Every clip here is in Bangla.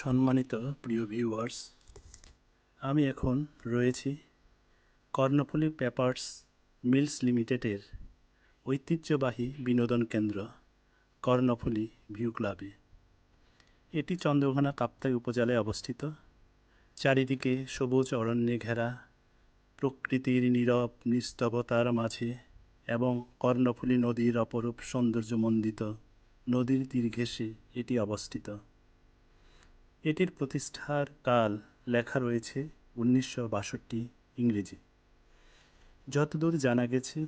সম্মানিত প্রিয় ভিউয়ার্স আমি এখন রয়েছি কর্ণফুলী পেপার্স মিলস লিমিটেডের ঐতিহ্যবাহী বিনোদন কেন্দ্র কর্ণফুলী ভিউ ক্লাবে। এটি চন্দ্রঘোনা কাপ্তাই উপজেলায় অবস্থিত। চারিদিকে সবুজ অরণ্যে ঘেরা, প্রকৃতির নীরব নিস্তবতার মাঝে এবং কর্ণফুলী নদীর অপরূপ সৌন্দর্যমণ্ডিত নদীর তীর ঘেঁষে এটি অবস্থিত। এটির প্রতিষ্ঠার কাল লেখা রয়েছে উনিশশো বাষট্টি ইংরেজি। যতদূর জানা গেছে,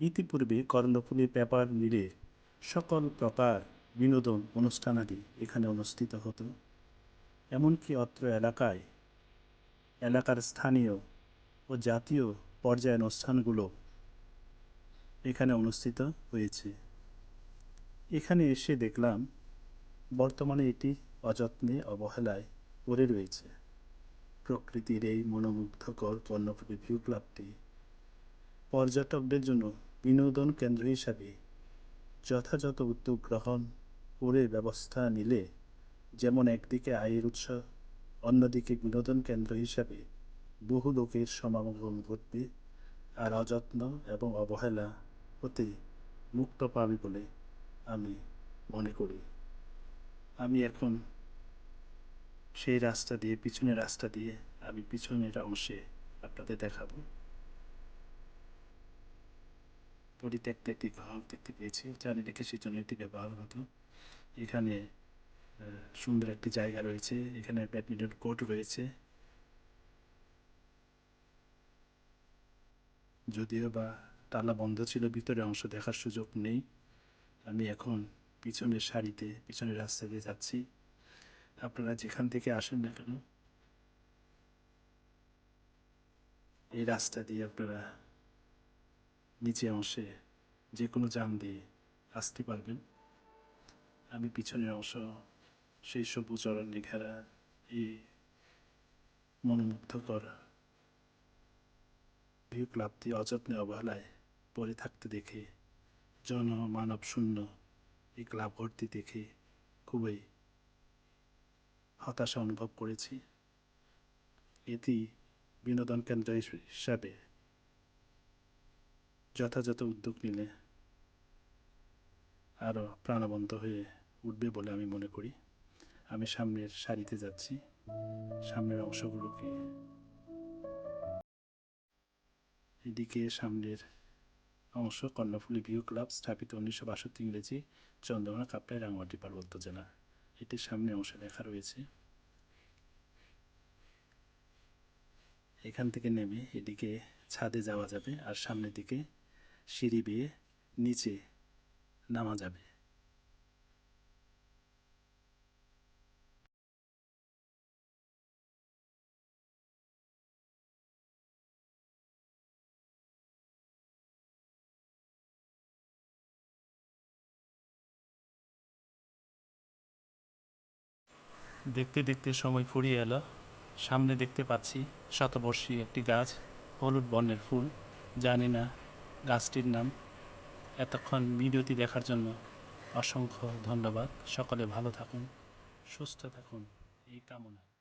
ইতিপূর্বে কর্ণফুলী পেপার মিলে সকল প্রকার বিনোদন অনুষ্ঠানাদি এখানে অনুষ্ঠিত হতো। এমনকি অত্র এলাকায়, এলাকার স্থানীয় ও জাতীয় পর্যায়ে অনুষ্ঠানগুলো এখানে অনুষ্ঠিত হয়েছে। এখানে এসে দেখলাম, বর্তমানে এটি অযত্নে অবহেলায় পড়ে রয়েছে। প্রকৃতির এই মনোমুগ্ধকর কর্ণফুলী ভিউ ক্লাবটি পর্যটকদের জন্য বিনোদন কেন্দ্র হিসাবে যথাযথ উদ্যোগ গ্রহণ করে ব্যবস্থা নিলে যেমন একদিকে আয়ের উৎস, অন্যদিকে বিনোদন কেন্দ্র হিসাবে বহু লোকের সমাগম ঘটবে আর অযত্ন এবং অবহেলা হতে মুক্ত পাবে বলে আমি মনে করি। আমি এখন সেই রাস্তা দিয়ে, পিছনের রাস্তা দিয়ে আমি পিছনের অংশে আপনাদের দেখাবো। পরিত্যক্ত একটি ঘর দেখতে পেয়েছি। চারিদিকে সেজন্য একটি ব্যবহার হতো। এখানে সুন্দর একটি জায়গা রয়েছে। এখানে ব্যাডমিন্টন কোর্ট রয়েছে। যদিও বা তালা বন্ধ ছিল, ভিতরে অংশ দেখার সুযোগ নেই। আমি এখন পিছনের সারিতে, পিছনের রাস্তা দিয়ে যাচ্ছি। আপনারা যেখান থেকে আসেন না কেন, এই রাস্তা দিয়ে আপনারা নিচে অংশে যে কোনো যান দিয়ে আসতে পারবেন। আমি পিছনের অংশ, সেই সবুজ অরণ্যে ঘেরা, এই মনোমুগ্ধকর ভিউ ক্লাবটি অযত্নে অবহেলায় পড়ে থাকতে দেখে জনমানব শূন্য এই ক্লাব ভর্তি দেখে খুবই হতাশা অনুভব করেছি। এটি বিনোদন কেন্দ্র হিসাবে যথাযথ উদ্যোগ নিলে আরও প্রাণবন্ত হয়ে উঠবে বলে আমি মনে করি। আমি সামনের সারিতে যাচ্ছি। সামনের অংশগুলোকে এদিকে সামনের অংশ কর্ণফুলি ভিউ ক্লাব স্থাপিত উনিশশো বাষট্টি ইংরেজি চন্দ্রকোনা কাপ্তাই রাঙ্গামাটি পার্বত্য জেলা এটির সামনে অংশে লেখা রয়েছে। এখান থেকে নেমে এদিকে ছাদে যাওয়া যাবে আর সামনের দিকে সিঁড়ি বেয়ে নিচে নামা যাবে। দেখতে দেখতে সময় ফুরিয়ে এলো। সামনে দেখতে পাচ্ছি শতবর্ষী একটি গাছ, হলুদ বর্ণের ফুল। জানি না গাছটির নাম। এতক্ষণ ভিডিওটি দেখার জন্য অসংখ্য ধন্যবাদ। সকলে ভালো থাকুন, সুস্থ থাকুন। এই কামনা।